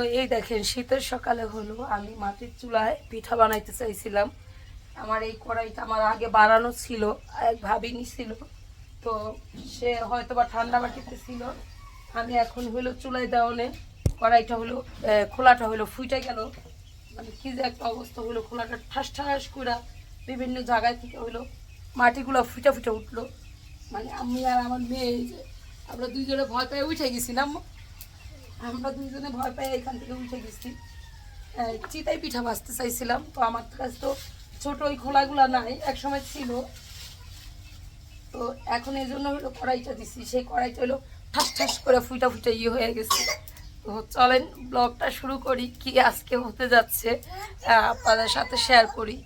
তো এই দেখেন, শীতের সকালে হলো, আমি মাটির চুলায় পিঠা বানাইতে চাইছিলাম। আমার এই কড়াইটা আমার আগে বাড়ানো ছিল, এক ভাবিনি ছিল তো সে হয়তো বা ঠান্ডা মাটিতে ছিল। আমি এখন হলো চুলায় দেওয়ানে কড়াইটা হলো খোলাটা হলো ফুইটা গেল। মানে কি যে একটা অবস্থা হলো, খোলাটা ঠাস ঠাস করে বিভিন্ন জায়গায় থেকে হলো মাটিগুলো ফুটে ফুটে উঠল। মানে আমি আর আমার মেয়ে আমরা দুইজনে ভয় পেয়ে উঠে গেছিলাম। আমরা দুইজনে ভয় পেয়ে এখান থেকে উঠে গেছি। চিতাই পিঠা ভাজতে চাইছিলাম, তো আমার কাছে তো ছোট ওই খোলাগুলা নাই এক সময় ছিল। তো এখন এই জন্য হলো কড়াইটা দিছি, সেই কড়াইটা হলো ঠাস ঠাস করে ফুটা ফুটে ইয়ে হয়ে গেছে। তো চলেন, ব্লগটা শুরু করি, কি আজকে হতে যাচ্ছে আপনাদের সাথে শেয়ার করি।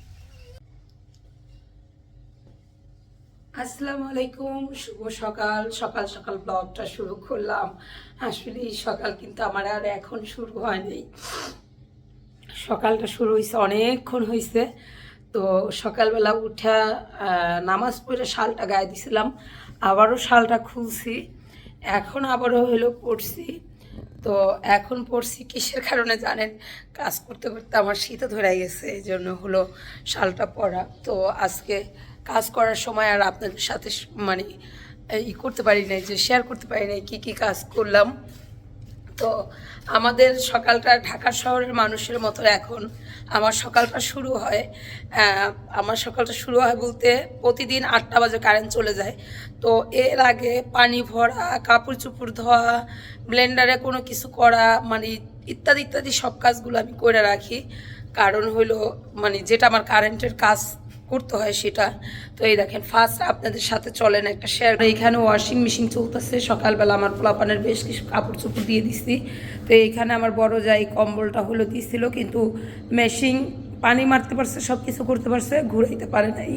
আসসালামু আলাইকুম, শুভ সকাল। সকাল সকাল ব্লগটা শুরু করলাম। আসলে সকাল কিন্তু আমার আর এখন শুরু হয়নি। সকালটা শুরু হয়েছে অনেকক্ষণ হয়েছে তো সকালবেলা উঠা নামাজ পড়ে শালটা গায়ে দিছিলাম। আবারও শালটা খুলছি। এখন আবারও হলো পড়ছি। তো এখন পড়ছি কিসের কারণে জানেন? কাজ করতে করতে আমার শীতে ধরে গেছে, এই জন্য হলো শালটা পরা তো আজকে কাজ করার সময় আর আপনাদের সাথে মানে ই করতে পারি নাই যে শেয়ার করতে পারি নাই কী কী কাজ করলাম। তো আমাদের সকালটা ঢাকা শহরের মানুষের মতো এখন। আমার সকালটা শুরু হয় আহ, আমার সকালটা শুরু হয় বলতে প্রতিদিন আটটা বাজে কারেন্ট চলে যায়। তো এর আগে পানি ভরা কাপড় চুপড় ধোয়া ব্লেন্ডারে কোনো কিছু করা মানে ইত্যাদি ইত্যাদি সব কাজগুলো আমি করে রাখি। কারণ হলো মানে যেটা আমার কারেন্টের কাজ করতে হয় সেটা। তো এই দেখেন ফার্স্ট আপনাদের সাথে চলেন একটা শেয়ার এইখানে ওয়াশিং মেশিন চলতেছে। সকালবেলা আমার পোলাপানের বেশ কিছু কাপড় চোপড় দিয়ে দিছি। তো এইখানে আমার বড় যাই কম্বলটা হলো দিছিল কিন্তু মেশিন পানি মারতে পারছে সব কিছু করতে পারছে, ঘুরাইতে পারে নাই।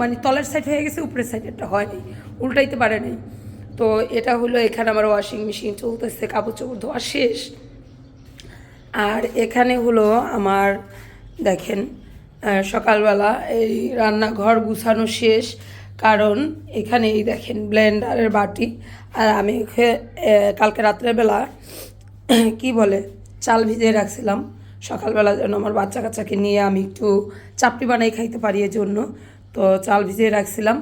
মানে তলের সাইড হয়ে গেছে, উপরের সাইডেরটা হয়নি উল্টাইতে পারে নাই। তো এটা হলো এখানে আমার ওয়াশিং মেশিন চলতেছে কাপড় চোপড় ধোয়া শেষ। আর এখানে হলো আমার, দেখেন সকালবেলা এই রান্নাঘর গুছানো শেষ, কারণ এখানে এই দেখেন ব্লেন্ডারের বাটি। আর আমি কালকে রাত্রেবেলা, কি বলে, চাল ভিজিয়ে রাখছিলাম। সকালবেলা যেন আমার বাচ্চা কাচ্চাকে নিয়ে আমি একটু চাপড়ি বানাই খাইতে পারি এর জন্য তো চাল ভিজিয়ে রাখছিলাম।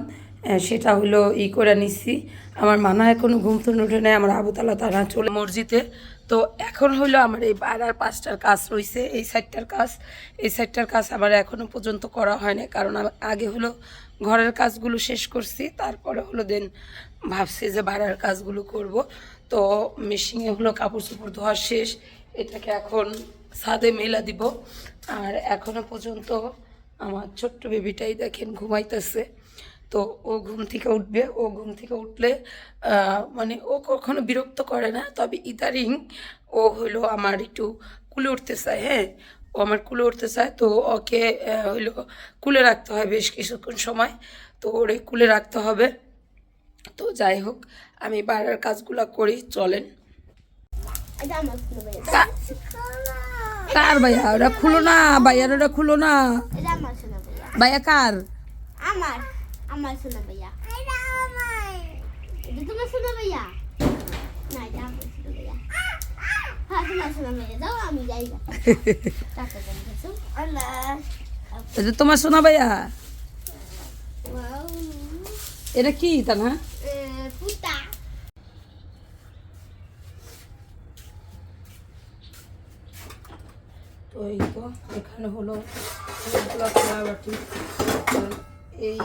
সেটা হলো ই করে নিচ্ছি আমার মানা এখনও ঘুম থেকে উঠে নেয় আমার আবুতালা তারা চলে মসজিদে তো এখন হলো আমার এই বারার পাঁচটার কাজ রয়েছে এই সাইডটার কাজ। এই সাইডটার কাজ আমার এখনও পর্যন্ত করা হয়নি কারণ আগে হলো ঘরের কাজগুলো শেষ করছি, তারপরে হলো দেন ভাবছি যে বাড়ার কাজগুলো করব। তো মেশিনে হলো কাপড় চোপড় ধোয়া শেষ, এটাকে এখন ছাদে মেলা দিব। আর এখনও পর্যন্ত আমার ছোট্ট বেবিটাই দেখেন ঘুমাইতেছে। তো ও ঘুম থেকে উঠবে। ও ঘুম থেকে উঠলে মানে ও কখনো বিরক্ত করে না। তবে ইদারিং ও হলো আমার একটু কুলে উঠতে চায় হ্যাঁ? ও আমার কুলে উঠতে চায় তো ওকে হইল কুলে রাখতে হয় বেশ কিছুক্ষণ সময়। তো ওরে কুলে রাখতে হবে। তো যাই হোক আমি বাইরের কাজগুলো করি চলেন। কার ভাইয়া? ওরা খুলো না ভাইয়ার ওরা খুলো না। ভাইয়া কার? আমার। আমার শোনা ভাইয়া। এটা তোমার শোনা ভাইয়া? না এটা আমার শোনা ভাইয়া। হ্যাঁ তোমার শোনা ভাইয়া যাও আমি যাই। আল্লাহ এটা তোমার শোনা ভাইয়া? ওয়াও। এটা কি তা না এ, পুতা তো এই তো এখানে হলো অনেকগুলো এই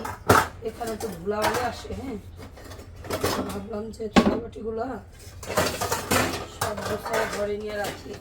এখানে তো ধুলাবালি আসে হ্যাঁ? ভাবলাম যে ধুলাবাটিগুলো সব গোছায় ঘরে নিয়ে রাখি।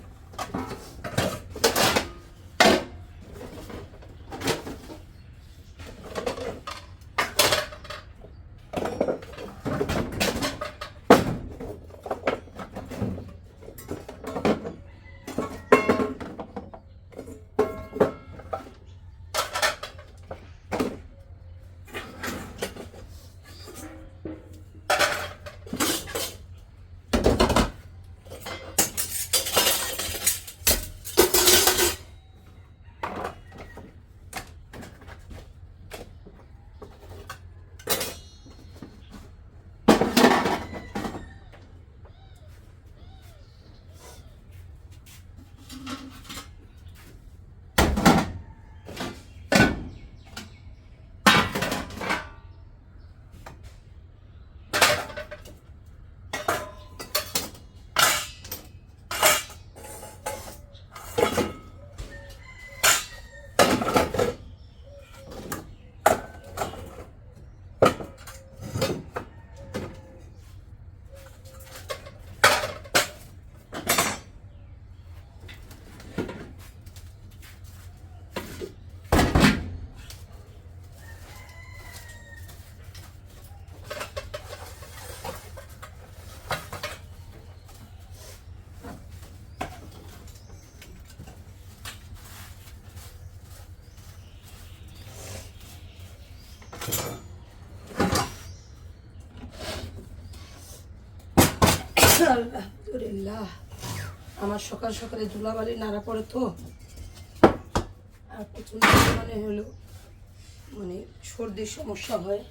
আলহামদুলিল্লাহ। আমার সকাল সকালে ধুলাবালি নাড়া পড়ে তো। আর প্রচণ্ড মানে হলো মানে সর্দির সমস্যা হয়।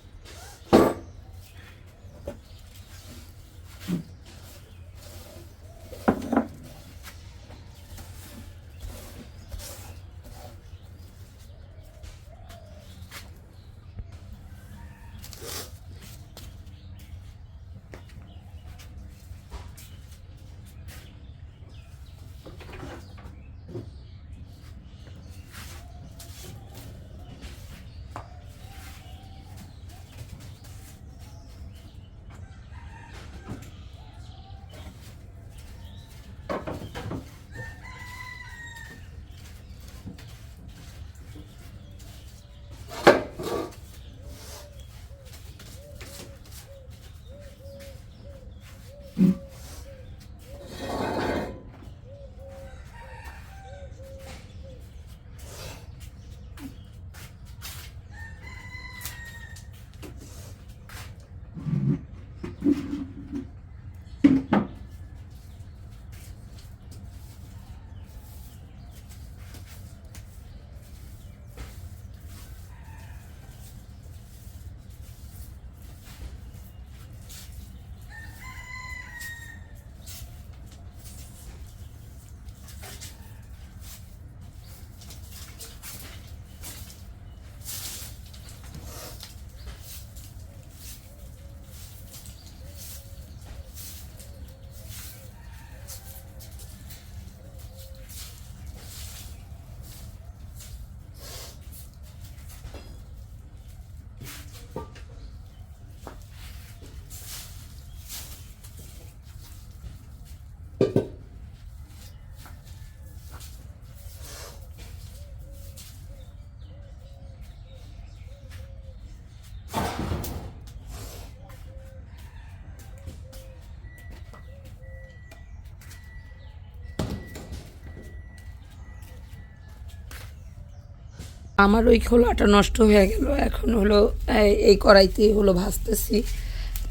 Mm-hmm. আমার ওই খোলাটা নষ্ট হয়ে গেল। এখন হলো, এই- কড়াইতেই হলো ভাজতেছি।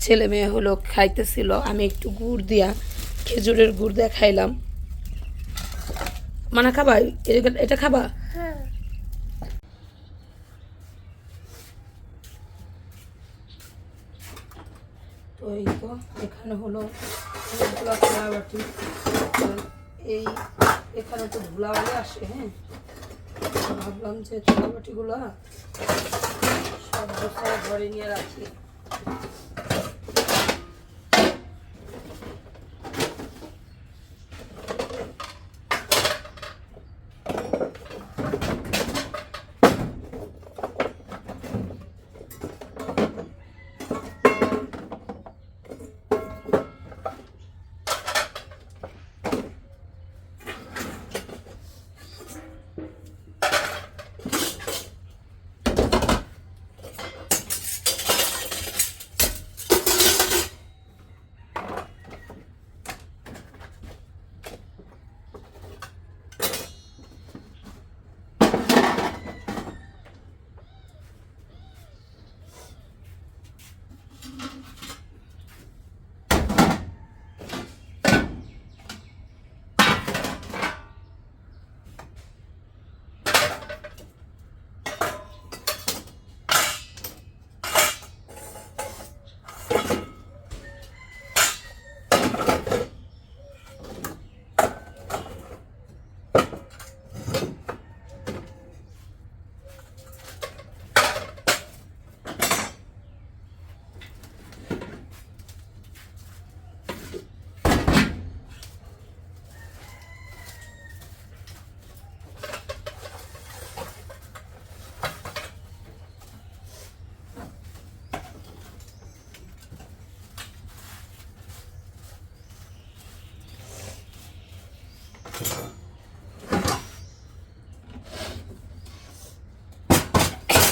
ছেলে মেয়ে হলো খাইতেছিল, আমি একটু গুড় দিয়া, খেজুরের গুড় দিয়ে খাইলাম। মানে খাবা? এটা খাবা? এই তো, এখানে হলো অনেকগুলো খোলাবাটি এই, এখানে তো ধুলাবালি আসে হ্যাঁ? ভাবলাম যে খোলাবাটিগুলো সব ঘরে নিয়ে রাখি।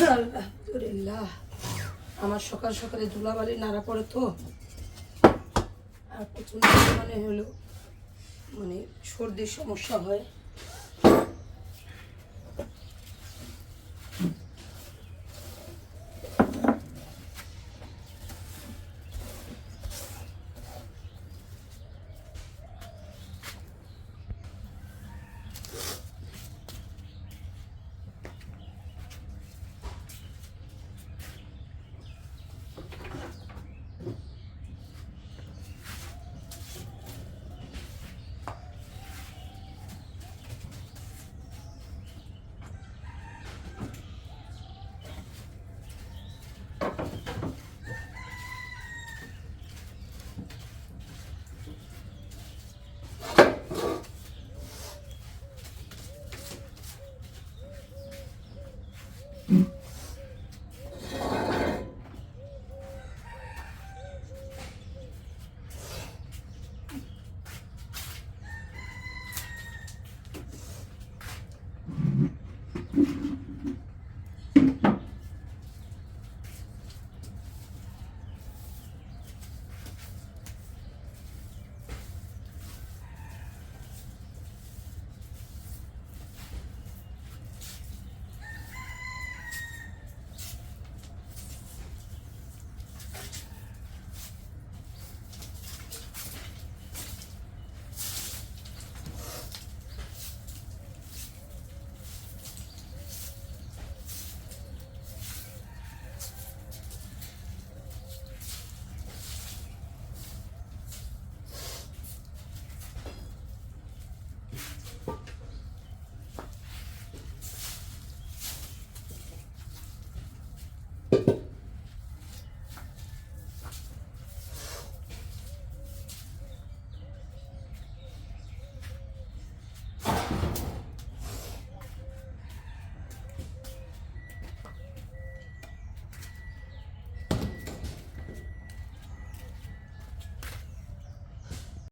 আলহামদুলিল্লাহ। আমার সকাল সকালে ধুলাবালি, নাড়া পড়ে তো। আর প্রচণ্ড মানে হলো মানে সর্দির সমস্যা হয়।